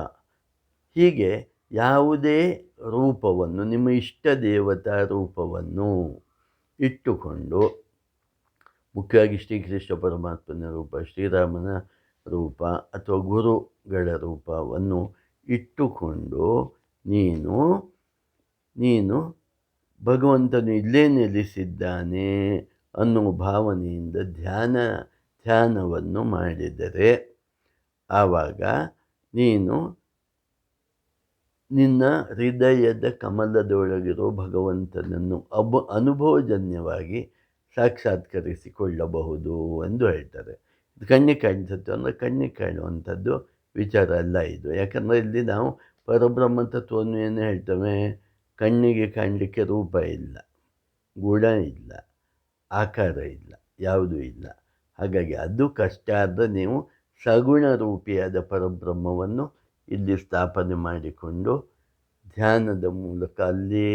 ಹೀಗೆ ಯಾವುದೇ ರೂಪವನ್ನು, ನಿಮ್ಮ ಇಷ್ಟ ದೇವತಾ ರೂಪವನ್ನು ಇಟ್ಟುಕೊಂಡು, ಮುಖ್ಯವಾಗಿ ಶ್ರೀಕೃಷ್ಣ ಪರಮಾತ್ಮನ ರೂಪ, ಶ್ರೀರಾಮನ ರೂಪ ಅಥವಾ ಗುರುಗಳ ರೂಪವನ್ನು ಇಟ್ಟುಕೊಂಡು ನೀನು ನೀನು ಭಗವಂತನು ಇಲ್ಲೇ ನೆಲೆಸಿದ್ದಾನೆ. ಅನ್ನುವ ಭಾವನೆಯಿಂದ ಧ್ಯಾನ, ಧ್ಯಾನವನ್ನು ಮಾಡಿದರೆ ಆವಾಗ ನೀನು ನಿನ್ನ ಹೃದಯದ ಕಮಲದೊಳಗಿರೋ ಭಗವಂತನನ್ನು ಅಬ್ ಅನುಭವಜನ್ಯವಾಗಿ ಸಾಕ್ಷಾತ್ಕರಿಸಿಕೊಳ್ಳಬಹುದು ಎಂದು ಹೇಳ್ತಾರೆ. ಕಣ್ಣಿಗೆ ಕಾಣಿಸುತ್ತೆ ಅಂದರೆ ಕಣ್ಣಿಗೆ ಕಾಣುವಂಥದ್ದು ವಿಚಾರ ಅಲ್ಲ ಇದು. ಯಾಕಂದರೆ ಇಲ್ಲಿ ನಾವು ಪರಬ್ರಹ್ಮ ತತ್ವವನ್ನು ಏನು ಹೇಳ್ತೇವೆ? ಕಣ್ಣಿಗೆ ಕಾಣಲಿಕ್ಕೆ ರೂಪ ಇಲ್ಲ, ಗುಣ ಇಲ್ಲ. ಆಕಾರ ಇಲ್ಲ, ಯಾವುದೂ ಇಲ್ಲ. ಹಾಗಾಗಿ ಅದು ಕಷ್ಟ ಆದರೆ ನೀವು ಸಗುಣ ರೂಪಿಯಾದ ಪರಬ್ರಹ್ಮವನ್ನು ಇಲ್ಲಿ ಸ್ಥಾಪನೆ ಮಾಡಿಕೊಂಡು ಧ್ಯಾನದ ಮೂಲಕ ಅಲ್ಲೇ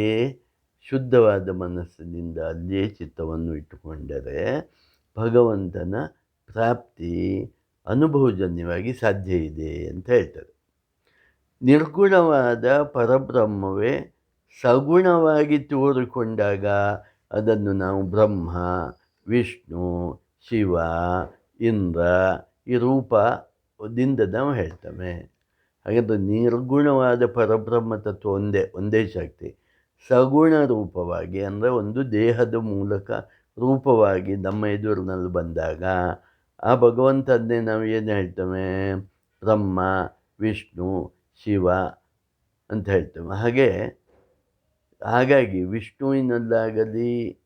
ಶುದ್ಧವಾದ ಮನಸ್ಸಿನಿಂದ ಅಲ್ಲಿಯೇ ಚಿತ್ತವನ್ನು ಇಟ್ಟುಕೊಂಡರೆ ಭಗವಂತನ ಪ್ರಾಪ್ತಿ ಅನುಭವಜನ್ಯವಾಗಿ ಸಾಧ್ಯ ಇದೆ ಅಂತ ಹೇಳ್ತಾರೆ. ನಿರ್ಗುಣವಾದ ಪರಬ್ರಹ್ಮವೇ ಸಗುಣವಾಗಿ ತೋರಿಕೊಂಡಾಗ ಅದನ್ನು ನಾವು ಬ್ರಹ್ಮ, ವಿಷ್ಣು, ಶಿವ, ಇಂದ್ರ ಈ ರೂಪದಿಂದ ನಾವು ಹೇಳ್ತೇವೆ. ಹಾಗಾದರೆ ನಿರ್ಗುಣವಾದ ಪರಬ್ರಹ್ಮ ತತ್ವ ಒಂದೇ ಒಂದೇ ಶಕ್ತಿ. ಸಗುಣ ರೂಪವಾಗಿ ಅಂದರೆ ಒಂದು ದೇಹದ ಮೂಲಕ ರೂಪವಾಗಿ ನಮ್ಮ ಎದುರಿನಲ್ಲಿ ಬಂದಾಗ ಆ ಭಗವಂತನ್ನೇ ನಾವು ಏನು ಹೇಳ್ತೇವೆ? ಬ್ರಹ್ಮ, ವಿಷ್ಣು, ಶಿವ ಅಂತ ಹೇಳ್ತೇವೆ. ಹಾಗೆ ಹಾಗಾಗಿ ವಿಷ್ಣುವಿನಲ್ಲಾಗಲಿ,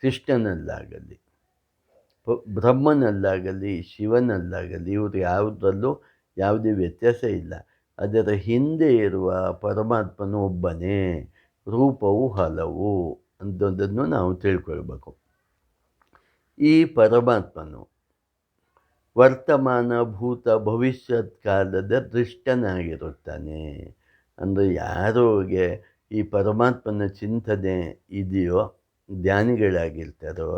ಕೃಷ್ಣನಲ್ಲಾಗಲಿ ಬ್ರಹ್ಮನಲ್ಲಾಗಲಿ, ಶಿವನಲ್ಲಾಗಲಿ, ಇವರು ಯಾವುದರಲ್ಲೂ ಯಾವುದೇ ವ್ಯತ್ಯಾಸ ಇಲ್ಲ. ಅದರ ಹಿಂದೆ ಇರುವ ಪರಮಾತ್ಮನು ಒಬ್ಬನೇ, ರೂಪವು ಹಲವು ಅಂತದನ್ನು ನಾವು ತಿಳ್ಕೊಳ್ಬೇಕು. ಈ ಪರಮಾತ್ಮನು ವರ್ತಮಾನ, ಭೂತ, ಭವಿಷ್ಯತ್ ಕಾಲದ ದೃಷ್ಟನಾಗಿರುತ್ತಾನೆ. ಅಂದರೆ ಯಾರಿಗೆ ಈ ಪರಮಾತ್ಮನ ಚಿಂತನೆ ಇದೆಯೋ ಜ್ಞಾನಿಗಳಾಗಿರ್ತಾರೋ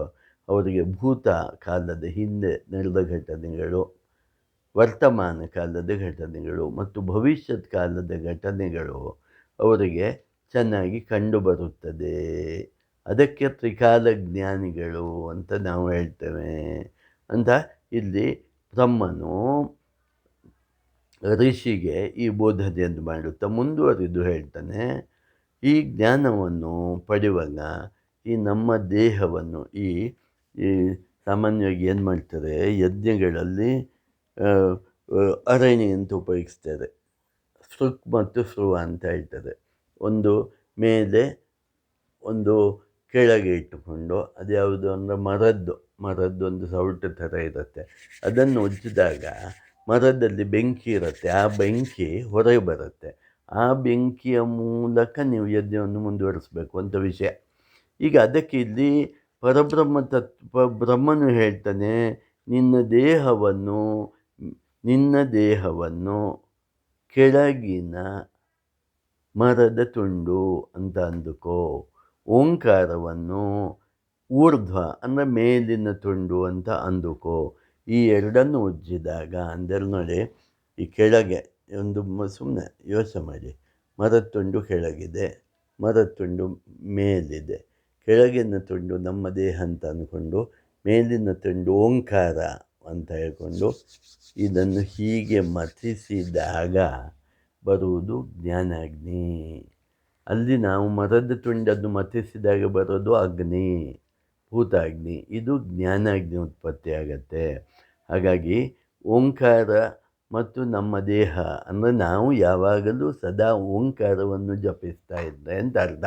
ಅವರಿಗೆ ಭೂತ ಕಾಲದ ಹಿಂದೆ ನಡೆದ ಘಟನೆಗಳು, ವರ್ತಮಾನ ಕಾಲದ ಘಟನೆಗಳು ಮತ್ತು ಭವಿಷ್ಯತ್ ಕಾಲದ ಘಟನೆಗಳು ಅವರಿಗೆ ಚೆನ್ನಾಗಿ ಕಂಡುಬರುತ್ತದೆ. ಅದಕ್ಕೆ ತ್ರಿಕಾಲ ಜ್ಞಾನಿಗಳು ಅಂತ ನಾವು ಹೇಳ್ತೇವೆ. ಅಂತ ಇಲ್ಲಿ ಬ್ರಹ್ಮನು ಋಷಿಗೆ ಈ ಬೋಧನೆಯನ್ನು ಮಾಡುತ್ತಾ ಮುಂದುವರಿದು ಹೇಳ್ತಾನೆ. ಈ ಜ್ಞಾನವನ್ನು ಪಡೆಯುವಾಗ ಈ ನಮ್ಮ ದೇಹವನ್ನು ಈ ಈ ಸಾಮಾನ್ಯವಾಗಿ ಏನು ಮಾಡ್ತಾರೆ, ಯಜ್ಞಗಳಲ್ಲಿ ಅರಣ್ಯ ಅಂತ ಉಪಯೋಗಿಸ್ತಾರೆ. ಸೃಕ್ ಮತ್ತು ಸೃವ ಅಂತ ಹೇಳ್ತಾರೆ. ಒಂದು ಮೇಲೆ ಒಂದು ಕೆಳಗೆ ಇಟ್ಟುಕೊಂಡು ಅದ್ಯಾವುದು ಅಂದರೆ ಮರದ್ದು ಮರದ್ದು ಒಂದು ಸೌಟು ಥರ ಇರುತ್ತೆ. ಅದನ್ನು ಉಜ್ಜಿದಾಗ ಮರದಲ್ಲಿ ಬೆಂಕಿ ಇರುತ್ತೆ. ಆ ಬೆಂಕಿ ಹೊರಗೆ ಬರುತ್ತೆ. ಆ ಬೆಂಕಿಯ ಮೂಲಕ ನೀವು ಯಜ್ಞವನ್ನು ಮುಂದುವರಿಸಬೇಕು ಅಂತ ವಿಷಯ. ಈಗ ಅದಕ್ಕೆ ಇಲ್ಲಿ ಪರಬ್ರಹ್ಮ ತತ್ವ, ಬ್ರಹ್ಮನು ಹೇಳ್ತಾನೆ, ನಿನ್ನ ದೇಹವನ್ನು ನಿನ್ನ ದೇಹವನ್ನು ಕೆಳಗಿನ ಮರದ ತುಂಡು ಅಂತ ಅಂದುಕೋ. ಓಂಕಾರವನ್ನು ಊರ್ಧ್ವ, ಅಂದರೆ ಮೇಲಿನ ತುಂಡು ಅಂತ ಅಂದುಕೋ. ಈ ಎರಡನ್ನು ಉಜ್ಜಿದಾಗ, ಅಂದರೆ ನೋಡಿ, ಈ ಕೆಳಗೆ ಒಂದು ಸುಮ್ಮನೆ ಯೋಚನೆ ಮಾಡಿ. ಮರದ ತುಂಡು ಕೆಳಗಿದೆ ಮರದ ತುಂಡು ಮೇಲಿದೆ. ಕೆಳಗಿನ ತುಂಡು ನಮ್ಮ ದೇಹ ಅಂತ ಅಂದ್ಕೊಂಡು ಮೇಲಿನ ತುಂಡು ಓಂಕಾರ ಅಂತ ಹೇಳ್ಕೊಂಡು ಇದನ್ನು ಹೀಗೆ ಮಥಿಸಿದಾಗ ಬರುವುದು ಜ್ಞಾನಾಗ್ನಿ. ಅಲ್ಲಿ ನಾವು ಮರದ ತುಂಡನ್ನು ಮಥಿಸಿದಾಗ ಬರೋದು ಅಗ್ನಿ, ಭೂತಾಗ್ನಿ. ಇದು ಜ್ಞಾನಾಗ್ನಿ ಉತ್ಪತ್ತಿ ಆಗತ್ತೆ. ಹಾಗಾಗಿ ಓಂಕಾರ ಮತ್ತು ನಮ್ಮ ದೇಹ. ಅಂದರೆ ನಾವು ಯಾವಾಗಲೂ ಸದಾ ಓಂಕಾರವನ್ನು ಜಪಿಸ್ತಾ ಇದ್ದರೆ ಅಂತ ಅರ್ಥ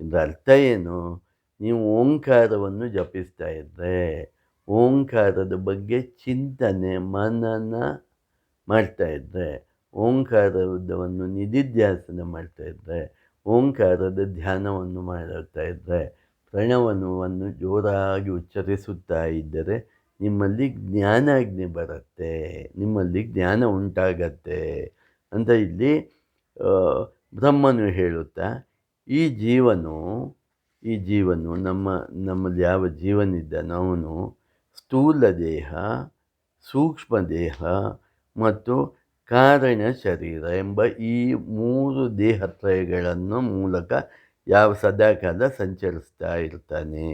ಇದರ ಅರ್ಥ ಏನು? ನೀವು ಓಂಕಾರವನ್ನು ಜಪಿಸ್ತಾ ಇದ್ದರೆ ಓಂಕಾರದ ಬಗ್ಗೆ ಚಿಂತನೆ ಮನನ ಮಾಡ್ತಾ ಇದ್ದರೆ ಓಂಕಾರವನ್ನು ನಿಧಿಧ್ಯಾಸನ ಮಾಡ್ತಾ ಇದ್ದರೆ ಓಂಕಾರದ ಧ್ಯಾನವನ್ನು ಮಾಡುತ್ತಾ ಇದ್ದರೆ ಪ್ರಣವನವನ್ನು ಜೋರಾಗಿ ಉಚ್ಚರಿಸುತ್ತಾ ಇದ್ದರೆ ನಿಮ್ಮಲ್ಲಿ ಜ್ಞಾನಾಗ್ನಿ ಬರುತ್ತೆ, ನಿಮ್ಮಲ್ಲಿ ಜ್ಞಾನ ಉಂಟಾಗತ್ತೆ ಅಂತ ಇಲ್ಲಿ ಬ್ರಹ್ಮನು ಹೇಳುತ್ತಾ, ಈ ಜೀವನು ಈ ಜೀವನು ನಮ್ಮ, ನಮ್ಮಲ್ಲಿ ಯಾವ ಜೀವನಿದ್ದಾನೋ ಅವನು ಸ್ಥೂಲ ದೇಹ, ಸೂಕ್ಷ್ಮ ದೇಹ ಮತ್ತು ಕಾರಣ ಶರೀರ ಎಂಬ ಈ ಮೂರು ದೇಹತ್ರಯಗಳನ್ನು ಮೂಲಕ ಯಾವ ಸದಾಕಾಲ ಸಂಚರಿಸ್ತಾ ಇರ್ತಾನೆ.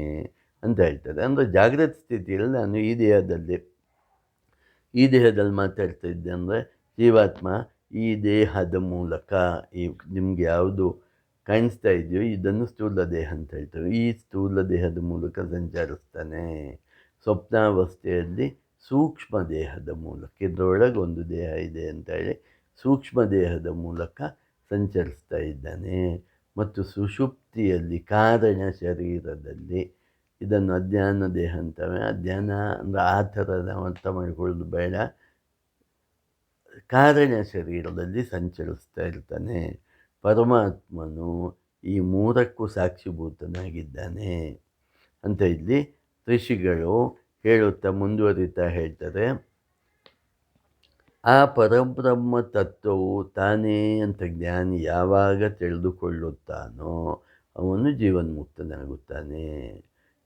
ಅಂತ ಹೇಳ್ತಾರೆ ಅಂದರೆ ಜಾಗೃತ ಸ್ಥಿತಿಯಲ್ಲಿ ನಾನು ಈ ದೇಹದಲ್ಲಿ ಈ ದೇಹದಲ್ಲಿ ಮಾತಾಡ್ತಾ ಇದ್ದೆ ಅಂದರೆ, ಜೀವಾತ್ಮ ಈ ದೇಹದ ಮೂಲಕ ಈ ನಿಮಗೆ ಯಾವುದು ಕಾಣಿಸ್ತಾ ಇದೆಯೋ ಇದನ್ನು ಸ್ಥೂಲ ದೇಹ ಅಂತ ಹೇಳ್ತೇವೆ. ಈ ಸ್ಥೂಲ ದೇಹದ ಮೂಲಕ ಸಂಚರಿಸ್ತಾನೆ. ಸ್ವಪ್ನಾವಸ್ಥೆಯಲ್ಲಿ ಸೂಕ್ಷ್ಮ ದೇಹದ ಮೂಲಕ, ಇದರೊಳಗೆ ಒಂದು ದೇಹ ಇದೆ ಅಂತ ಹೇಳಿ ಸೂಕ್ಷ್ಮ ದೇಹದ ಮೂಲಕ ಸಂಚರಿಸ್ತಾ ಇದ್ದಾನೆ. ಮತ್ತು ಸುಷುಪ್ತಿಯಲ್ಲಿ ಕಾರಣ ಶರೀರದಲ್ಲಿ ಇದನ್ನು ಅಜ್ಞಾನ ದೇಹ ಅಂತವೆ ಅಜ್ಞಾನ ಅಂದರೆ ಆ ಥರದ ಅರ್ಥ ಮಾಡಿಕೊಳ್ಳೋದು ಬೇಡ. ಕಾರಣ ಶರೀರದಲ್ಲಿ ಸಂಚರಿಸ್ತಾ ಇರ್ತಾನೆ. ಪರಮಾತ್ಮನು ಈ ಮೂರಕ್ಕೂ ಸಾಕ್ಷಿಭೂತನಾಗಿದ್ದಾನೆ. ಅಂತ ಇಲ್ಲಿ ಋಷಿಗಳು ಹೇಳುತ್ತಾ ಮುಂದುವರಿತಾ ಹೇಳ್ತಾರೆ. ಆ ಪರಬ್ರಹ್ಮ ತತ್ವವು ತಾನೇ ಅಂತ ಜ್ಞಾನಿ ಯಾವಾಗ ತಿಳಿದುಕೊಳ್ಳುತ್ತಾನೋ ಅವನು ಜೀವನ್ಮುಕ್ತನಾಗುತ್ತಾನೆ.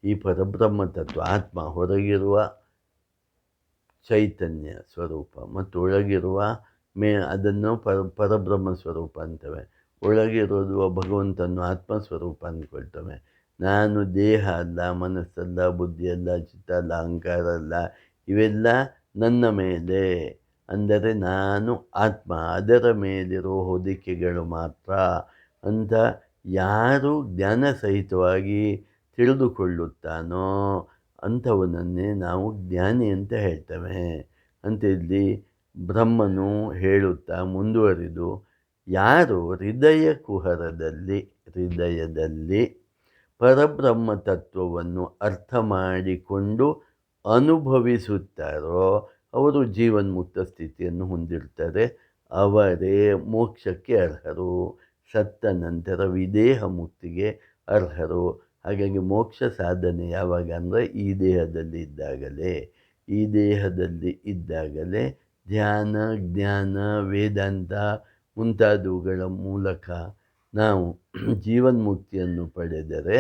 ಈ ಪರಬ್ರಹ್ಮ ತತ್ವ ಆತ್ಮ ಹೊರಗಿರುವ ಚೈತನ್ಯ ಸ್ವರೂಪ ಮತ್ತು ಒಳಗಿರುವ ಮೇ ಅದನ್ನು ಪರ ಪರಬ್ರಹ್ಮ ಸ್ವರೂಪ ಅಂತವೆ. ಒಳಗಿರೋದು ಭಗವಂತನು ಆತ್ಮ ಸ್ವರೂಪ ಅಂದ್ಕೊಳ್ತವೆ. ನಾನು ದೇಹ ಅಲ್ಲ, ಮನಸ್ಸಲ್ಲ, ಬುದ್ಧಿಯಲ್ಲ ಚಿತ್ತ ಅಲ್ಲ ಅಹಂಕಾರ ಅಲ್ಲ ಇವೆಲ್ಲ ನನ್ನ ಮೇಲೆ. ಅಂದರೆ ನಾನು ಆತ್ಮ, ಅದರ ಮೇಲಿರೋ ಹೊದಿಕೆಗಳು ಮಾತ್ರ. ಅಂತ ಯಾರು ಜ್ಞಾನ ಸಹಿತವಾಗಿ ತಿಳಿದುಕೊಳ್ಳುತ್ತಾನೋ ಅಂಥವನನ್ನೇ ನಾವು ಜ್ಞಾನಿ ಅಂತ ಹೇಳ್ತೇವೆ. ಅಂತ ಇಲ್ಲಿ ಬ್ರಹ್ಮನು ಹೇಳುತ್ತಾ ಮುಂದುವರಿದು, ಯಾರು ಹೃದಯ ಕುಹರದಲ್ಲಿ, ಹೃದಯದಲ್ಲಿ ಪರಬ್ರಹ್ಮ ತತ್ವವನ್ನು ಅರ್ಥ ಮಾಡಿಕೊಂಡು ಅನುಭವಿಸುತ್ತಾರೋ, ಅವರು ಜೀವನ್ಮುಕ್ತ ಸ್ಥಿತಿಯನ್ನು ಹೊಂದಿರ್ತಾರೆ ಅವರೇ ಮೋಕ್ಷಕ್ಕೆ ಅರ್ಹರು, ಸತ್ತ ನಂತರ ವಿದೇಹ ಮುಕ್ತಿಗೆ ಅರ್ಹರು ಹಾಗಾಗಿ ಮೋಕ್ಷ ಸಾಧನೆ ಯಾವಾಗ ಅಂದರೆ ಈ ದೇಹದಲ್ಲಿ ಇದ್ದಾಗಲೇ, ಈ ದೇಹದಲ್ಲಿ ಇದ್ದಾಗಲೇ ಧ್ಯಾನ, ಜ್ಞಾನ, ವೇದಾಂತ ಮುಂತಾದವುಗಳ ಮೂಲಕ ನಾವು ಜೀವನ್ಮುಕ್ತಿಯನ್ನು ಪಡೆದರೆ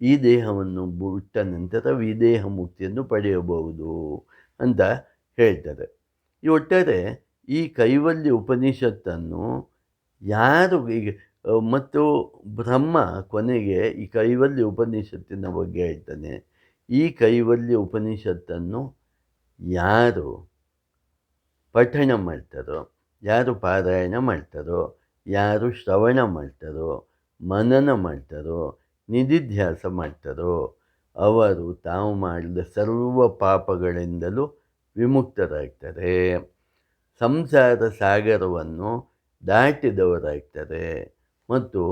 ಈ ದೇಹವನ್ನು ಬಿಟ್ಟ ನಂತರ ವಿದೇಹ ಮುಕ್ತಿಯನ್ನು ಪಡೆಯಬಹುದು ಅಂತ ಹೇಳ್ತಾರೆ. ಈ ಒಟ್ಟಾರೆ ಈ ಕೈವಲ್ಯ ಉಪನಿಷತ್ತನ್ನು ಯಾರು ಈಗ ಮತ್ತು ಬ್ರಹ್ಮ ಕೊನೆಗೆ ಈ ಕೈವಲ್ಯ ಉಪನಿಷತ್ತಿನ ಬಗ್ಗೆ ಹೇಳ್ತಾನೆ. ಈ ಕೈವಲ್ಯ ಉಪನಿಷತ್ತನ್ನು ಯಾರು ಪಠಣ ಮಾಡ್ತಾರೋ, ಯಾರು ಪಾರಾಯಣ ಮಾಡ್ತಾರೋ, ಯಾರು ಶ್ರವಣ ಮಾಡ್ತಾರೋ, ಮನನ ಮಾಡ್ತಾರೋ, ನಿಧಿಧ್ಯಾಸ ಮಾಡ್ತಾರೋ, ಅವರು ತಾವು ಮಾಡಿದ ಸರ್ವ ಪಾಪಗಳಿಂದಲೂ ವಿಮುಕ್ತರಾಗ್ತಾರೆ. ಸಂಸಾರ ಸಾಗರವನ್ನು ದಾಟಿದವರಾಗ್ತಾರೆ. ಮತ್ತು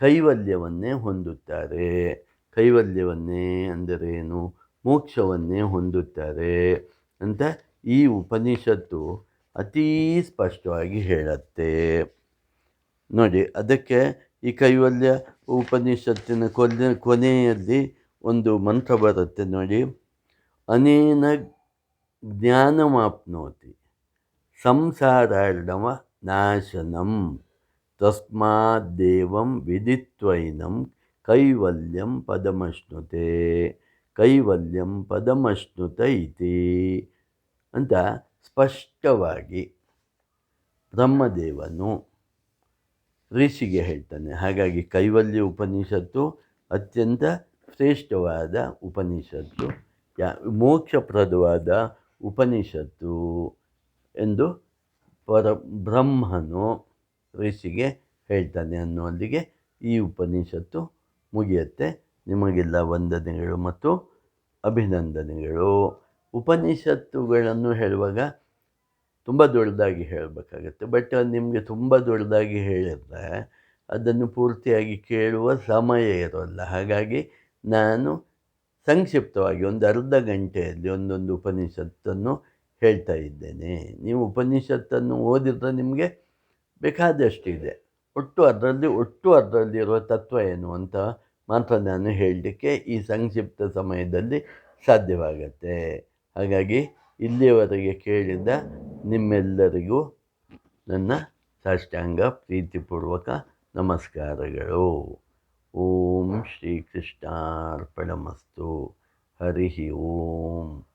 ಕೈವಲ್ಯವನ್ನೇ ಹೊಂದುತ್ತಾರೆ. ಕೈವಲ್ಯವನ್ನೇ ಅಂದರೇನು? ಮೋಕ್ಷವನ್ನೇ ಹೊಂದುತ್ತಾರೆ ಅಂತ ಈ ಉಪನಿಷತ್ತು ಅತೀ ಸ್ಪಷ್ಟವಾಗಿ ಹೇಳುತ್ತೆ. ನೋಡಿ, ಅದಕ್ಕೆ ಈ ಕೈವಲ್ಯ ಉಪನಿಷತ್ತಿನ ಕೊನೆ ಕೊನೆಯಲ್ಲಿ ಒಂದು ಮಂತ್ರ ಬರುತ್ತೆ ನೋಡಿ. ಅನೇನ ಜ್ಞಾನಮಾಪ್ನೋತಿ, ಸಂಸಾರಾರ್ಣವ ನಾಶನಂ. ತಸ್ಮಾದ್ದೇವಂ ವಿದಿತ್ವೈನಂ ಕೈವಲ್ಯಂ ಪದಮಶ್ನುತೆ ಕೈವಲ್ಯಂ ಪದಮಶ್ನುತ ಇತಿ ಅಂತ ಸ್ಪಷ್ಟವಾಗಿ ಬ್ರಹ್ಮದೇವನು ಋಷಿಗೆ ಹೇಳ್ತಾನೆ, ಹಾಗಾಗಿ ಕೈವಲ್ಯ ಉಪನಿಷತ್ತು ಅತ್ಯಂತ ಶ್ರೇಷ್ಠವಾದ ಉಪನಿಷತ್ತು, ಯಾ, ಮೋಕ್ಷಪ್ರದವಾದ ಉಪನಿಷತ್ತು ಎಂದು ಪರ ಬ್ರಹ್ಮನು ಋಷಿಗೆ ಹೇಳ್ತಾನೆ ಅನ್ನುವಲ್ಲಿಗೆ ಈ ಉಪನಿಷತ್ತು ಮುಗಿಯುತ್ತೆ. ನಿಮಗೆಲ್ಲ ವಂದನೆಗಳು ಮತ್ತು ಅಭಿನಂದನೆಗಳು. ಉಪನಿಷತ್ತುಗಳನ್ನು ಹೇಳುವಾಗ ತುಂಬ ದೊಡ್ಡದಾಗಿ ಹೇಳಬೇಕಾಗತ್ತೆ. ಬಟ್ ನಿಮಗೆ ತುಂಬ ದೊಡ್ಡದಾಗಿ ಹೇಳಿದ್ರೆ ಅದನ್ನು ಪೂರ್ತಿಯಾಗಿ ಕೇಳುವ ಸಮಯ ಇರೋಲ್ಲ. ಹಾಗಾಗಿ ನಾನು ಸಂಕ್ಷಿಪ್ತವಾಗಿ ಒಂದು ಅರ್ಧ ಗಂಟೆಯಲ್ಲಿ ಒಂದೊಂದು ಉಪನಿಷತ್ತನ್ನು ಹೇಳ್ತಾ ಇದ್ದೇನೆ. ನೀವು ಉಪನಿಷತ್ತನ್ನು ಓದಿದ್ರೆ ನಿಮಗೆ ಬೇಕಾದಷ್ಟಿದೆ. ಒಟ್ಟು ಅದರಲ್ಲಿ, ಒಟ್ಟು ಅದರಲ್ಲಿರುವ ತತ್ವ ಏನು ಅಂತ ಮಾತ್ರ ನಾನು ಹೇಳಲಿಕ್ಕೆ ಈ ಸಂಕ್ಷಿಪ್ತ ಸಮಯದಲ್ಲಿ ಸಾಧ್ಯವಾಗತ್ತೆ. ಹಾಗಾಗಿ ಇಲ್ಲಿಯವರೆಗೆ ಕೇಳಿದ ನಿಮ್ಮೆಲ್ಲರಿಗೂ ನನ್ನ ಸಾಷ್ಟಾಂಗ ಪ್ರೀತಿಪೂರ್ವಕ ನಮಸ್ಕಾರಗಳು. ಓಂ ಶ್ರೀಕೃಷ್ಣಾರ್ಪಣಮಸ್ತು. ಹರಿ ಓಂ.